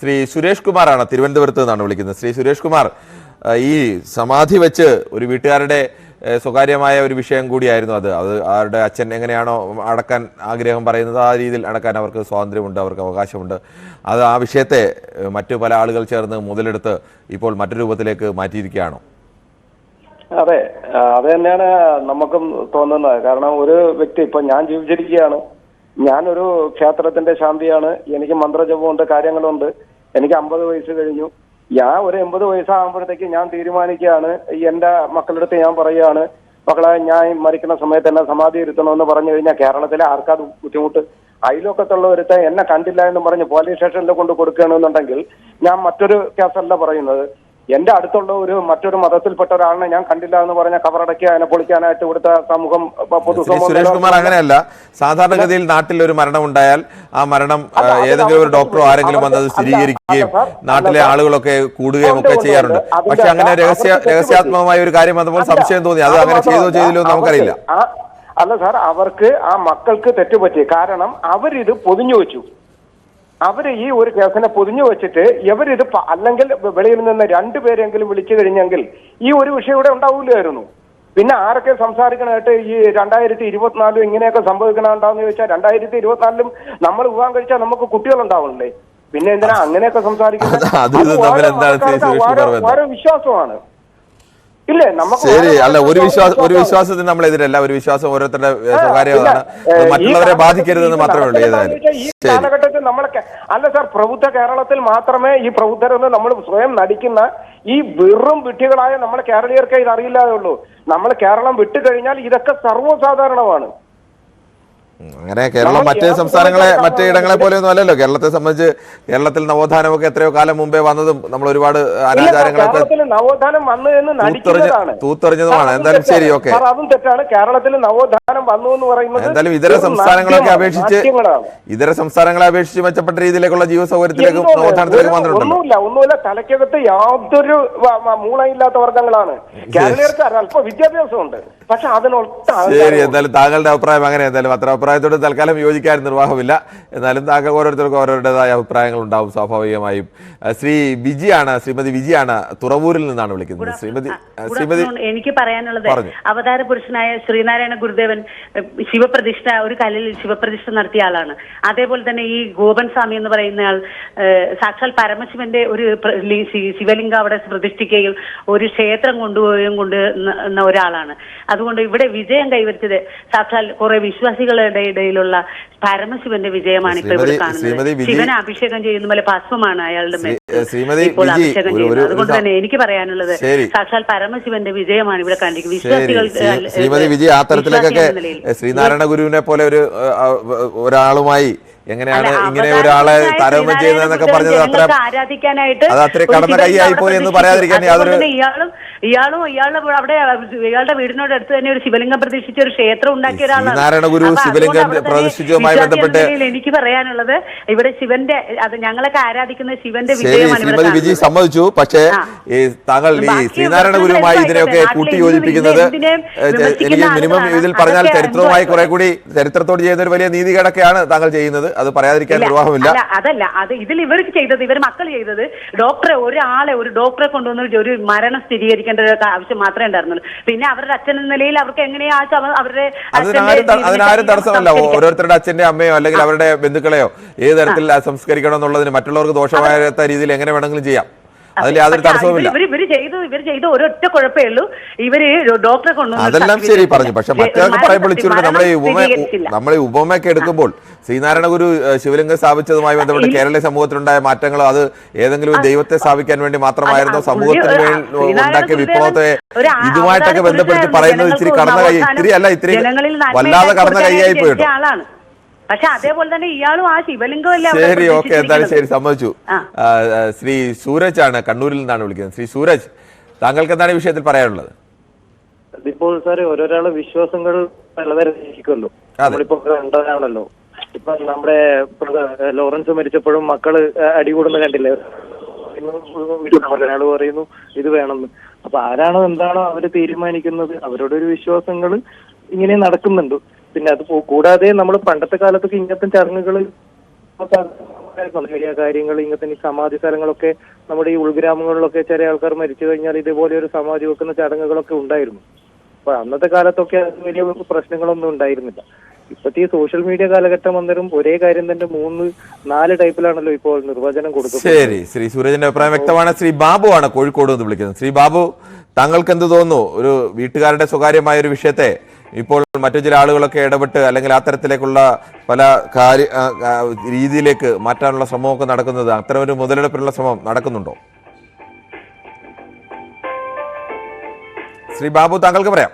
ശ്രീ സുരേഷ് കുമാറാണ് തിരുവനന്തപുരത്ത് നിന്നാണ് വിളിക്കുന്നത്. ശ്രീ സുരേഷ് കുമാർ ഈ സമാധി വെച്ച് ഒരു വീട്ടുകാരുടെ സ്വകാര്യമായ ഒരു വിഷയം കൂടിയായിരുന്നു അത്. അത് അവരുടെ അച്ഛൻ എങ്ങനെയാണോ അടക്കാൻ ആഗ്രഹം പറയുന്നത് ആ രീതിയിൽ അടക്കാൻ അവർക്ക് സ്വാതന്ത്ര്യമുണ്ട് അവർക്ക് അവകാശമുണ്ട്. അത് ആ വിഷയത്തെ മറ്റു പല ആളുകൾ ചേർന്ന് മുതലെടുത്ത് ഇപ്പോൾ മറ്റു രൂപത്തിലേക്ക് മാറ്റിയിരിക്കുകയാണോ? അതെ അത് തന്നെയാണ് നമുക്കും തോന്നുന്നത്. കാരണം ഒരു വ്യക്തി ഇപ്പൊ ഞാൻ ജീവിച്ചിരിക്കുകയാണ്. ഞാനൊരു ക്ഷേത്രത്തിന്റെ ശാന്തിയാണ്. എനിക്ക് മന്ത്രജപമുണ്ട് കാര്യങ്ങളുണ്ട്. എനിക്ക് അമ്പത് വയസ്സ് കഴിഞ്ഞു. ഞാൻ ഒരു എൺപത് വയസ്സാകുമ്പോഴത്തേക്ക് ഞാൻ തീരുമാനിക്കുകയാണ്. എന്റെ മക്കളുടെ അടുത്ത് ഞാൻ പറയുകയാണ് മക്കളെ ഞാൻ മരിക്കുന്ന സമയത്ത് എന്നെ സമാധി ഇരുത്തണമെന്ന് പറഞ്ഞു കഴിഞ്ഞാൽ കേരളത്തിലെ ആർക്കാത് ബുദ്ധിമുട്ട്? അയൽവക്കത്തുള്ളവരുത്തെ എന്നെ കണ്ടില്ല എന്ന് പറഞ്ഞ് പോലീസ് സ്റ്റേഷനിൽ കൊണ്ട് കൊടുക്കുകയാണെന്നുണ്ടെങ്കിൽ ഞാൻ മറ്റൊരു കേസല്ല പറയുന്നത്. എന്റെ അടുത്തുള്ള ഒരു മറ്റൊരു മതത്തിൽപ്പെട്ട ഒരാളിനെ ഞാൻ കണ്ടില്ല എന്ന് പറഞ്ഞ കവറടക്കി അതിനെ പൊളിക്കാനായിട്ട് ഇവിടുത്തെ സമൂഹം സുരേഷ് കുമാർ അങ്ങനെയല്ല. സാധാരണഗതിയിൽ നാട്ടിൽ ഒരു മരണം ഉണ്ടായാൽ ആ മരണം ഏതെങ്കിലും ഒരു ഡോക്ടറോ ആരെങ്കിലും വന്നത് അത് സ്ഥിരീകരിക്കുകയും നാട്ടിലെ ആളുകളൊക്കെ കൂടുകയും ഒക്കെ ചെയ്യാറുണ്ട്. പക്ഷെ അങ്ങനെ രഹസ്യ. രഹസ്യാത്മകമായ ഒരു കാര്യം വന്നപ്പോൾ സംശയം തോന്നി. അത് അങ്ങനെ ചെയ്തോ ചെയ്തില്ലോ നമുക്കറിയില്ല. അല്ല സാർ അവർക്ക് ആ മക്കൾക്ക് തെറ്റുപറ്റി. കാരണം അവരിത് പൊതിഞ്ഞു വെച്ചു. അവർ ഈ ഒരു കേസിനെ പൊതിഞ്ഞു വെച്ചിട്ട് ഇവരിത് അല്ലെങ്കിൽ വെളിയിൽ നിന്ന് രണ്ടുപേരെങ്കിലും വിളിച്ചു കഴിഞ്ഞെങ്കിൽ ഈ ഒരു വിഷയം ഇവിടെ ഉണ്ടാവില്ലായിരുന്നു പിന്നെ ആരൊക്കെ സംസാരിക്കണായിട്ട് ഈ രണ്ടായിരത്തി ഇരുപത്തിനാലും ഇങ്ങനെയൊക്കെ സംഭവിക്കണുണ്ടാവെന്ന് ചോദിച്ചാൽ രണ്ടായിരത്തി ഇരുപത്തിനാലിലും നമ്മൾ വിവാഹം കഴിച്ചാൽ നമുക്ക് കുട്ടികളുണ്ടാവുന്നില്ലേ പിന്നെ എന്തിനാ അങ്ങനെയൊക്കെ സംസാരിക്കുന്നത് ഓരോ വിശ്വാസമാണ്. ശരി അല്ല ഒരു വിശ്വാസം ഒരു. വിശ്വാസത്തിന് നമ്മൾ എതിരല്ല. ഒരു വിശ്വാസം ഓരോരുത്തരുടെ സ്വകാര്യമാണ്. സ്വകാര്യതാണ് മറ്റുള്ളവരെ ബാധിക്കരുതെന്ന് മാത്രമേ ഉള്ളൂ ഏതായാലും. ഈ കാലഘട്ടത്തിൽ നമ്മളൊക്കെ അല്ല സാർ പ്രബുദ്ധ കേരളത്തിൽ മാത്രമേ ഈ പ്രബുദ്ധരെന്ന് നമ്മൾ സ്വയം നടിക്കുന്ന ഈ വെറും വിട്ടികളായ നമ്മൾ കേരളീയർക്ക് ഇത് അറിയില്ലാതെ ഉള്ളൂ. നമ്മൾ കേരളം വിട്ടുകഴിഞ്ഞാൽ ഇതൊക്കെ സർവസാധാരണമാണ്. അങ്ങനെ കേരളം മറ്റേ സംസ്ഥാനങ്ങളെ മറ്റേ ഇടങ്ങളെ പോലെ ഒന്നും അല്ലല്ലോ. കേരളത്തെ സംബന്ധിച്ച് കേരളത്തിൽ നവോത്ഥാനമൊക്കെ എത്രയോ കാലം മുമ്പേ വന്നതും നമ്മൾ ഒരുപാട് അനാചാരങ്ങളൊക്കെ തൂത്തെറിഞ്ഞതുമാണ്. എന്തായാലും ശരി, ഓക്കെ. എന്തായാലും ഇതര സംസ്ഥാനങ്ങളൊക്കെ അപേക്ഷിച്ച് ഇതര സംസ്ഥാനങ്ങളെ അപേക്ഷിച്ച് മെച്ചപ്പെട്ട രീതിയിലേക്കുള്ള ജീവ സൗകര്യത്തിലേക്കും നവോത്ഥാനത്തിലേക്കും വന്നിട്ടുണ്ടല്ലോ. ഒന്നുമില്ല. തലയ്ക്കകത്ത് യാതൊരു മൂളയില്ലാത്ത വർഗങ്ങളാണ് കേരളീയർക്ക് അല്പ വിദ്യാഭ്യാസമുണ്ട്. പക്ഷെ അതിനൊട്ടും ശരി എന്തായാലും താങ്കളുടെ അഭിപ്രായം അങ്ങനെ എന്തായാലും അത്ര അഭിപ്രായത്തോട് തൽക്കാലം യോജിക്കാൻ നിർവാഹമില്ല. എന്നാലും താങ്കൾ ഓരോരുത്തർക്കും ഓരോരുടേതായ അഭിപ്രായങ്ങൾ ഉണ്ടാവും സ്വാഭാവികമായും ശ്രീ വിജിയാണ് ശ്രീമതി വിജിയാണ് തുറവൂരിൽ നിന്നാണ് വിളിക്കുന്നത്. ശ്രീമതി ശ്രീമതി എനിക്ക് പറയാനുള്ളത്. അവതാര പുരുഷനായ ശ്രീനാരായണ ഗുരുദേവൻ ശിവപ്രതിഷ്ഠ ഒരു കല്ലിൽ ശിവപ്രതിഷ്ഠ നടത്തിയ ആളാണ്. അതേപോലെ തന്നെ ഈ ഗോപൻ സ്വാമി എന്ന് പറയുന്ന ആൾ സാക്ഷാൽ പരമശിവന്റെ ഒരു ശിവലിംഗം അവിടെ പ്രതിഷ്ഠിക്കുകയും ഒരു ക്ഷേത്രം കൊണ്ടുപോവുകയും കൊണ്ട് ഒരാളാണ്. അതുകൊണ്ട് ഇവിടെ വിജയം കൈവരിച്ചത് സാക്ഷാൽ കുറെ വിശ്വാസികളുടെ ഇടയിലുള്ള പരമശിവന്റെ വിജയമാണ് ഇപ്പൊ ഇവിടെ കാണുന്നത്. ശിവൻ അഭിഷേകം ചെയ്യുന്ന പോലെ ഭസ്മമാണ് അയാളുടെ ഇപ്പോൾ അഭിഷേകം ചെയ്യുന്നത്. അതുകൊണ്ട് തന്നെ എനിക്ക് പറയാനുള്ളത്. സാക്ഷാൽ പരമശിവന്റെ വിജയമാണ് ഇവിടെ കണ്ടിരിക്കുന്നത്. വിശ്വാസികൾ ശ്രീമതി ആ തരത്തിലേക്കൊക്കെ ശ്രീനാരായണ ഗുരുവിനെ പോലെ ഒരു ഒരാളുമായി എങ്ങനെയാണ് ഇങ്ങനെ ഒരാളെ താരതമ്യം ചെയ്യുന്നതെന്നൊക്കെ പറഞ്ഞത് അത്ര ആരാധിക്കാനായിട്ട് അത് അത്ര കടന്ന കൈ കൈയായി പോയി എന്ന് പറയാതിരിക്കാൻ യാതൊരു- ഇയാളും ഇയാളും ഇയാളുടെ അവിടെ ഇയാളുടെ വീടിനോട് അടുത്ത് തന്നെ ഒരു ശിവലിംഗം പ്രതിഷ്ഠിച്ച ഒരു ക്ഷേത്രം ഉണ്ടാക്കിയ ഒരാളാണ്. ഗുരു ശിവലിംഗം പ്രതിഷ്ഠിച്ചതുമായി ബന്ധപ്പെട്ട് എനിക്ക് പറയാനുള്ളത് ഇവിടെ ശിവന്റെ അത് ഞങ്ങളൊക്കെ ആരാധിക്കുന്ന ശിവന്റെ വിജയമാണ് ശ്രീമതി വിജി സമ്മതിച്ചു. പക്ഷേ താങ്കൾ ഈ ശ്രീനാരായണ ഗുരുവുമായി ഇതിനെയൊക്കെ കൂട്ടി യോജിപ്പിക്കുന്നത് എനിക്ക് മിനിമം. ഇതിൽ പറഞ്ഞാൽ ചരിത്രവുമായി കുറെ കൂടി ചരിത്രത്തോട് ചെയ്യുന്ന ഒരു വലിയ നീതികേടൊക്കെയാണ് താങ്കൾ ചെയ്യുന്നത്. അത് പറയാതിരിക്കാൻ നിർവാഹമില്ല അതല്ല. അത് ഇതിൽ ഇവർക്ക് ചെയ്തത് ഇവർ മക്കൾ ചെയ്തത് ഡോക്ടറെ ഒരാളെ ഒരു ഡോക്ടറെ കൊണ്ടുവന്ന് ഒരു മരണം സ്ഥിരീകരിക്കേണ്ട ഒരു ആവശ്യം മാത്രമേ ഉണ്ടായിരുന്നുള്ളൂ. പിന്നെ അവരുടെ അച്ഛൻ എന്ന നിലയിൽ അവർക്ക് എങ്ങനെയാ ആ അവരുടെ അതിനാരും തടസ്സമല്ല. ഓരോരുത്തരുടെ അച്ഛന്റെ അമ്മയോ അല്ലെങ്കിൽ അവരുടെ ബന്ധുക്കളെയോ ഏത് തരത്തിൽ സംസ്കരിക്കണം എന്നുള്ളതിന് മറ്റുള്ളവർക്ക് ദോഷമായ രീതിയിൽ എങ്ങനെ വേണമെങ്കിലും ചെയ്യാം. അതിൽ യാതൊരു തടസ്സവുമില്ല. ചെയ്തു ഇവർ ചെയ്ത ഒരൊറ്റ കുഴപ്പമേ ഉള്ളൂ ഇവർ ഡോക്ടറെ കൊണ്ടുവന്ന് അതെല്ലാം ശരി പറഞ്ഞു. പക്ഷെ മരണം മറ്റൊക്കെ പറയുമ്പോൾ ഇച്ചിരി നമ്മളെ ഉപമ നമ്മളെ ഉപമയൊക്കെ എടുക്കുമ്പോൾ ശ്രീനാരായണ ഗുരു ശിവലിംഗം സ്ഥാപിച്ചതുമായി ബന്ധപ്പെട്ട് കേരള സമൂഹത്തിലുണ്ടായ മാറ്റങ്ങളോ അത് ഏതെങ്കിലും ദൈവത്തെ സ്ഥാപിക്കാൻ വേണ്ടി മാത്രമായിരുന്നോ? സമൂഹത്തിന് ഉണ്ടാക്കിയ വിപ്ലവത്തെ ഇതുമായിട്ടൊക്കെ ബന്ധപ്പെട്ട് ബന്ധപ്പെടുത്തി പറയുന്നത് ഇത്തിരി കടന്ന കൈ ഇത്തിരി അല്ല ഇത്തിരി വല്ലാതെ കടന്ന കൈയായി പോയിട്ടോ. പക്ഷെ അതേപോലെ തന്നെ ഇയാളും ആ ശിവലിംഗമല്ലേ ശരി ഓക്കെ എന്തായാലും ശരി. സമ്മതിച്ചു. ശ്രീ സൂരജ് ആണ് കണ്ണൂരിൽ നിന്നാണ് വിളിക്കുന്നത്. ശ്രീ സൂരജ് താങ്കൾക്ക് എന്താണ് ഈ വിഷയത്തിൽ പറയാനുള്ളത്? ഇപ്പോൾ സാറ് ഓരോരാളെ വിശ്വാസങ്ങൾ പലതരം ഇരിക്കുമല്ലോ. നമ്മളിപ്പോ കണ്ടതാണല്ലോ ഇപ്പൊ നമ്മുടെ ലോറൻസ് മരിച്ചപ്പോഴും മക്കൾ അടികൂടുന്ന കണ്ടില്ലേ? ഒരാൾ പറയുന്നു ഇത് വേണമെന്ന്. അപ്പൊ ആരാണോ എന്താണോ അവർ തീരുമാനിക്കുന്നത് അവരുടെ ഒരു വിശ്വാസങ്ങൾ ഇങ്ങനെ നടക്കുന്നുണ്ട്. പിന്നെ അത് കൂടാതെ നമ്മൾ പണ്ടത്തെ കാലത്തൊക്കെ ഇങ്ങനത്തെ ചടങ്ങുകൾ വലിയ കാര്യങ്ങൾ ഇങ്ങനത്തെ ഈ സമാധി സ്ഥലങ്ങളൊക്കെ നമ്മുടെ ഈ ഉൾഗ്രാമങ്ങളിലൊക്കെ ചില ആൾക്കാർ മരിച്ചു കഴിഞ്ഞാൽ ഇതുപോലെ ഒരു സമാധി വെക്കുന്ന ചടങ്ങുകളൊക്കെ ഉണ്ടായിരുന്നു. അപ്പൊ അന്നത്തെ കാലത്തൊക്കെ അത് വലിയ പ്രശ്നങ്ങളൊന്നും ഉണ്ടായിരുന്നില്ല. ഇപ്പത്തെ ഈ സോഷ്യൽ മീഡിയ കാലഘട്ടം അന്നേരം ഒരേ കാര്യം തന്നെ മൂന്ന് നാല് ടൈപ്പിലാണല്ലോ ഇപ്പോൾ നിർവചനം കൊടുക്കുന്നത് ശരി. ശ്രീ സൂരജിന്റെ അഭിപ്രായം വ്യക്തമാണ്. ശ്രീ ബാബു ആണ് കോഴിക്കോട് നിന്ന് വിളിക്കുന്നത്. ശ്രീ ബാബു താങ്കൾക്ക് എന്ത് തോന്നുന്നു? ഒരു വീട്ടുകാരുടെ സ്വകാര്യമായ ഒരു വിഷയത്തെ ഇപ്പോൾ മറ്റു ചില ആളുകളൊക്കെ ഇടപെട്ട് അല്ലെങ്കിൽ ആ തരത്തിലേക്കുള്ള പല കാര്യ രീതിയിലേക്ക് മാറ്റാനുള്ള ശ്രമമൊക്കെ നടക്കുന്നത് അത്തരം ഒരു മുതലെടുപ്പിനുള്ള ശ്രമം നടക്കുന്നുണ്ടോ? ശ്രീ ബാബു താങ്കൾക്ക് പറയാം.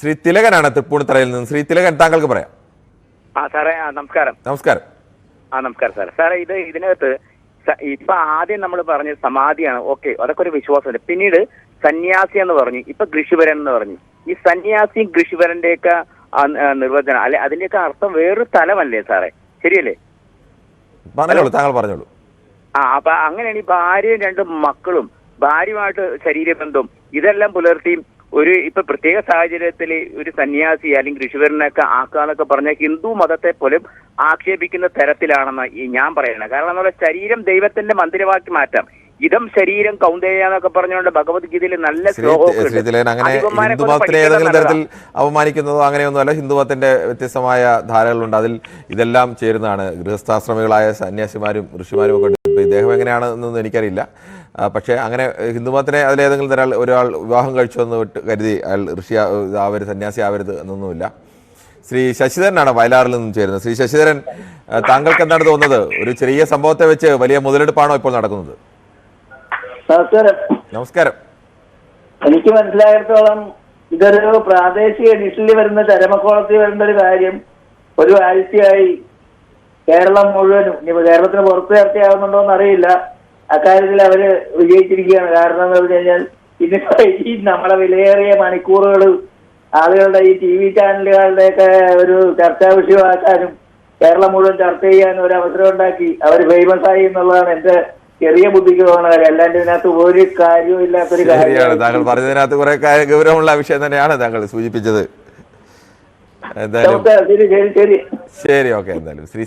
ശ്രീ തിലകനാണ് തൃപ്പൂണിത്തറയിൽ നിന്ന്. ശ്രീ തിലകൻ താങ്കൾക്ക് പറയാം. ആ സാറേ നമസ്കാരം. നമസ്കാരം. ആ നമസ്കാരം സാറേ. സാറേ ഇത് ഇതിനകത്ത് ഇപ്പൊ ആദ്യം നമ്മൾ പറഞ്ഞ സമാധിയാണ്. ഓക്കെ അതൊക്കെ ഒരു വിശ്വാസമുണ്ട്. പിന്നീട് സന്യാസി എന്ന് പറഞ്ഞു. ഇപ്പൊ കൃഷിവരൻ എന്ന് പറഞ്ഞു. ഈ സന്യാസി കൃഷിവരന്റെ ഒക്കെ നിർവചനം അല്ലെ? അതിന്റെയൊക്കെ അർത്ഥം വേറൊരു സ്ഥലമല്ലേ സാറേ? ശരിയല്ലേ? പറഞ്ഞോളൂ താങ്കൾ പറഞ്ഞോളൂ. ആ അപ്പൊ അങ്ങനെയാണ് ഈ ഭാര്യയും രണ്ട് മക്കളും ഭാര്യയുമായിട്ട് ശരീരബന്ധം ഇതെല്ലാം പുലർത്തി ഒരു ഇപ്പൊ പ്രത്യേക സാഹചര്യത്തിൽ ഒരു സന്യാസി അല്ലെങ്കിൽ ഋഷിവരനൊക്കെ ആക്കാന്നൊക്കെ പറഞ്ഞ ഹിന്ദു മതത്തെ പോലും ആക്ഷേപിക്കുന്ന തരത്തിലാണെന്ന് ഈ ഞാൻ പറയണേ കാരണം നമ്മുടെ ശരീരം ദൈവത്തിന്റെ മന്ദിരമാക്കി മാറ്റാം. ഇതം ശരീരം കൗന്ദേയ എന്നൊക്കെ പറഞ്ഞുകൊണ്ട് ഭഗവത്ഗീതയിൽ നല്ല ശ്രീ ശ്ലോകമൊക്കെ ഉണ്ട്. ശ്രീ തിലകൻ അങ്ങനെ കൊണ്ട് ഏതെങ്കിലും. തരത്തിൽ അവമാനിക്കുന്നതോ അങ്ങനെയൊന്നുമല്ല ഹിന്ദു മതത്തിന്റെ വ്യത്യസ്തമായ ധാരകളുണ്ട്. അതിൽ ഇതെല്ലാം ചേരുന്നതാണ്. ഗൃഹസ്ഥാശ്രമികളായ സന്യാസിമാരും ഋഷിമാരും ഒക്കെ ഇദ്ദേഹം എങ്ങനെയാണെന്നൊന്നും എനിക്കറിയില്ല. പക്ഷേ അങ്ങനെ ഹിന്ദുമതത്തിനെ അതിലേതെങ്കിലും ഒരാൾ ഒരാൾ വിവാഹം കഴിച്ചു എന്ന് വിട്ട് കരുതി അയാൾ ഋഷി ആവരുത് സന്യാസി ആവരുത് എന്നൊന്നുമില്ല. ശ്രീ ശശിധരനാണ് വയലാറിൽ നിന്നും ചേരുന്നത്. ശ്രീ ശശിധരൻ താങ്കൾക്ക് എന്താണ് തോന്നുന്നത്? ഒരു ചെറിയ സംഭവത്തെ വെച്ച് വലിയ മുതലെടുപ്പാണോ ഇപ്പോൾ നടക്കുന്നത്? നമസ്കാരം. നമസ്കാരം. എനിക്ക് മനസ്സിലായിടത്തോളം ഇതൊരു പ്രാദേശിക ഡിഷിൽ വരുന്ന ചരമക്കോളത്തിൽ വരുന്ന ഒരു കാര്യം ഒരു ആഴ്ചയായി കേരളം മുഴുവനും ഇനിയിപ്പോ കേരളത്തിന് പുറത്ത് എന്ന് അറിയില്ല അക്കാര്യത്തിൽ അവർ വിജയിച്ചിരിക്കുകയാണ്. കാരണം എന്ന് പറഞ്ഞു കഴിഞ്ഞാൽ ഇന്നിപ്പോ ഈ നമ്മളെ വിലയേറിയ മണിക്കൂറുകൾ ആളുകളുടെ ഈ ടി വി ചാനലുകളുടെയൊക്കെ ഒരു ചർച്ചാ വിഷയമാക്കാനും കേരളം മുഴുവൻ ചർച്ച ചെയ്യാനും ഒരു അവസരം ഉണ്ടാക്കി അവർ ഫേമസ് ആയി എന്നുള്ളതാണ് എന്റെ ചെറിയ ബുദ്ധിക്ക് കാര്യം. അല്ലാണ്ട് ഇതിനകത്ത് ഒരു കാര്യവും ഇല്ലാത്തൊരു ശരിയാണ്. കാര്യം താങ്കൾ പറഞ്ഞതിനകത്ത് കുറെ ഗൗരവമുള്ള വിഷയം തന്നെയാണ് താങ്കൾ സൂചിപ്പിച്ചത്. എന്തായാലും ശരി. ശരി ഓക്കെ എന്തായാലും. ശ്രീ